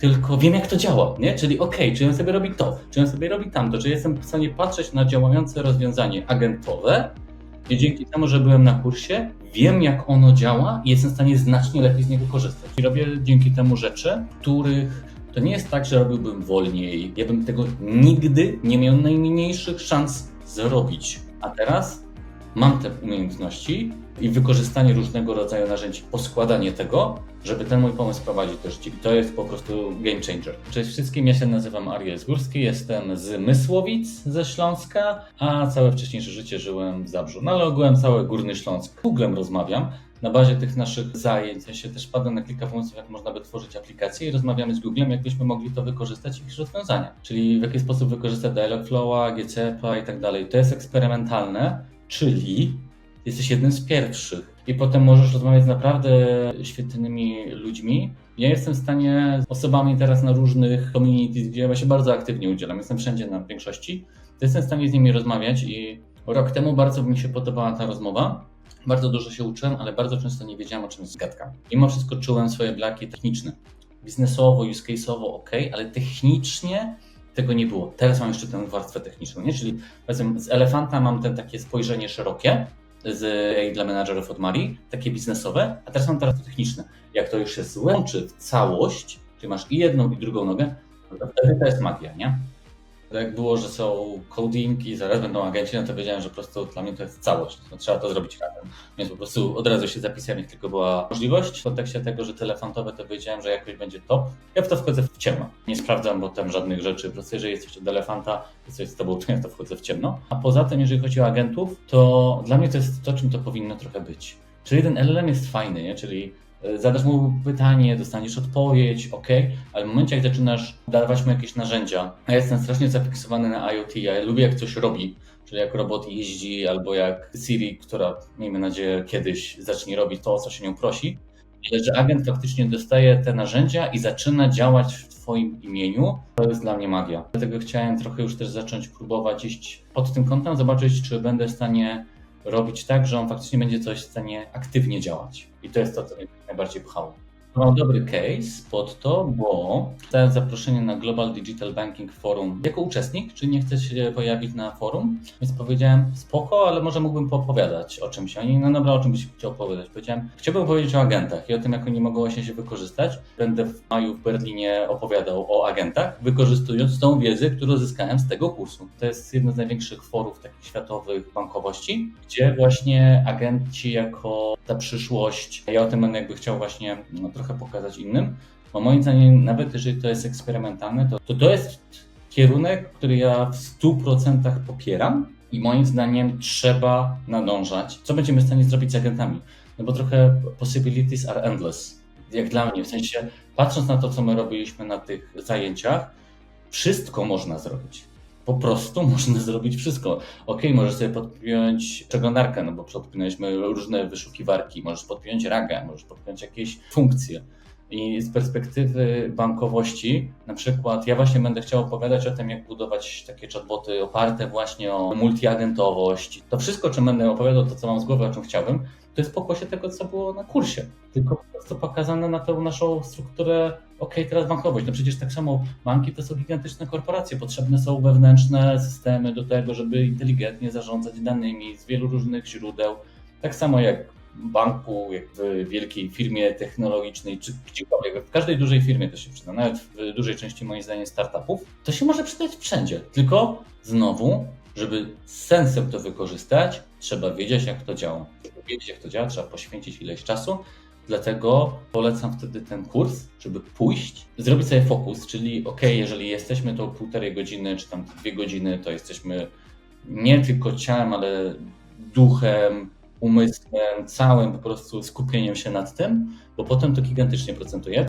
tylko wiem jak to działa, nie? Czyli okej, czy on sobie robi to, czy on sobie robi tamto, czy jestem w stanie patrzeć na działające rozwiązanie agentowe i dzięki temu, że byłem na kursie, wiem jak ono działa i jestem w stanie znacznie lepiej z niego korzystać. I robię dzięki temu rzeczy, których to nie jest tak, że robiłbym wolniej. Ja bym tego nigdy nie miał najmniejszych szans zrobić. A teraz mam te umiejętności i wykorzystanie różnego rodzaju narzędzi, poskładanie tego, żeby ten mój pomysł prowadzić do życia. I to jest po prostu game changer. Cześć wszystkim, ja się nazywam Ariel Zgórski, jestem z Mysłowic, ze Śląska, a całe wcześniejsze życie żyłem w Zabrzu. No ale ogółem cały Górny Śląsk. Googlem rozmawiam. Na bazie tych naszych zajęć, ja się też padłem na kilka pomysłów, jak można by tworzyć aplikacje i rozmawiamy z Googlem, jak byśmy mogli to wykorzystać i jakieś rozwiązania. Czyli w jaki sposób wykorzystać Dialogflowa, GCP i tak dalej. To jest eksperymentalne, czyli jesteś jednym z pierwszych. I potem możesz rozmawiać z naprawdę świetnymi ludźmi. Ja jestem w stanie z osobami teraz na różnych communities, gdzie ja się bardzo aktywnie udzielam, jestem wszędzie na większości, to jestem w stanie z nimi rozmawiać i rok temu bardzo mi się podobała ta rozmowa. Bardzo dużo się uczyłem, ale bardzo często nie wiedziałem, o czym jest gadka. Mimo wszystko czułem swoje blaki techniczne. Biznesowo, use case'owo ok, ale technicznie tego nie było. Teraz mam jeszcze tę warstwę techniczną, nie? Czyli z Elefanta mam ten takie spojrzenie szerokie, z dla menadżerów od Marii, takie biznesowe, a teraz mam teraz to techniczne. Jak to już się złączy w całość, czyli masz i jedną, i drugą nogę, no to wtedy to jest magia, nie? Jak było, że są coding i zaraz będą agenci, no to wiedziałem, że po prostu dla mnie to jest całość. No, trzeba to zrobić razem. Więc po prostu od razu się zapisałem, jak tylko była możliwość. W kontekście tego, że telefontowe, to wiedziałem, że jakoś będzie top. Ja w to wchodzę w ciemno. Nie sprawdzam potem żadnych rzeczy. Po prostu jeżeli jesteś od elefanta, jesteś z tobą, to ja to wchodzę w ciemno. A poza tym, jeżeli chodzi o agentów, to dla mnie to jest to, czym to powinno trochę być. Czyli ten LLM jest fajny, nie? Czyli Zadasz mu pytanie, dostaniesz odpowiedź, ok, ale w momencie, jak zaczynasz dawać mu jakieś narzędzia, ja jestem strasznie zafiksowany na IoT, ja lubię jak coś robi, czyli jak robot jeździ, albo jak Siri, która miejmy nadzieję kiedyś zacznie robić to, o co się nią prosi, ale że agent faktycznie dostaje te narzędzia i zaczyna działać w Twoim imieniu, to jest dla mnie magia. Dlatego chciałem trochę już też zacząć próbować iść pod tym kątem, zobaczyć, czy będę w stanie robić tak, że on faktycznie będzie coś w stanie aktywnie działać. I to jest to, co mnie najbardziej pchało. Mam dobry case pod to, bo dostałem zaproszenie na Global Digital Banking Forum jako uczestnik, czy nie chcę się pojawić na forum, więc powiedziałem spoko, ale może mógłbym poopowiadać o czymś. Oni, no dobra, o czym byś chciał opowiadać? Powiedziałem, chciałbym powiedzieć o agentach i o tym, jak oni mogą właśnie się wykorzystać. Będę w maju w Berlinie opowiadał o agentach, wykorzystując tą wiedzę, którą zyskałem z tego kursu. To jest jedno z największych forów takich światowych bankowości, gdzie właśnie agenci jako ta przyszłość, ja o tym będę jakby chciał właśnie no, trochę pokazać innym, bo moim zdaniem nawet jeżeli to jest eksperymentalne, to to, to jest kierunek, który ja w 100% popieram i moim zdaniem trzeba nadążać. Co będziemy w stanie zrobić z agentami? No bo trochę possibilities are endless, jak dla mnie, w sensie patrząc na to, co my robiliśmy na tych zajęciach, wszystko można zrobić. Po prostu można zrobić wszystko. Ok, możesz sobie podpiąć przeglądarkę, no bo podpinaliśmy różne wyszukiwarki, możesz podpiąć ragę, możesz podpiąć jakieś funkcje. I z perspektywy bankowości, na przykład ja właśnie będę chciał opowiadać o tym, jak budować takie chatboty oparte właśnie o multiagentowość. To wszystko, czym będę opowiadał, to co mam z głowy, o czym chciałbym, to jest pokłosie tego, co było na kursie. Tylko po prostu pokazane na tą naszą strukturę, ok, teraz bankowość. No przecież tak samo banki to są gigantyczne korporacje, potrzebne są wewnętrzne systemy do tego, żeby inteligentnie zarządzać danymi z wielu różnych źródeł. Tak samo jak banku, jak w wielkiej firmie technologicznej, czy gdziekolwiek, w każdej dużej firmie to się przyda, nawet w dużej części moim zdaniem startupów, to się może przydać wszędzie. Tylko znowu, żeby z sensem to wykorzystać, trzeba wiedzieć, jak to działa. Żeby wiedzieć, jak to działa, trzeba poświęcić ileś czasu. Dlatego polecam wtedy ten kurs, żeby pójść, zrobić sobie fokus, czyli ok, jeżeli jesteśmy to półtorej godziny, czy tam dwie godziny, to jesteśmy nie tylko ciałem, ale duchem, umysłem, całym po prostu skupieniem się nad tym, bo potem to gigantycznie procentuje.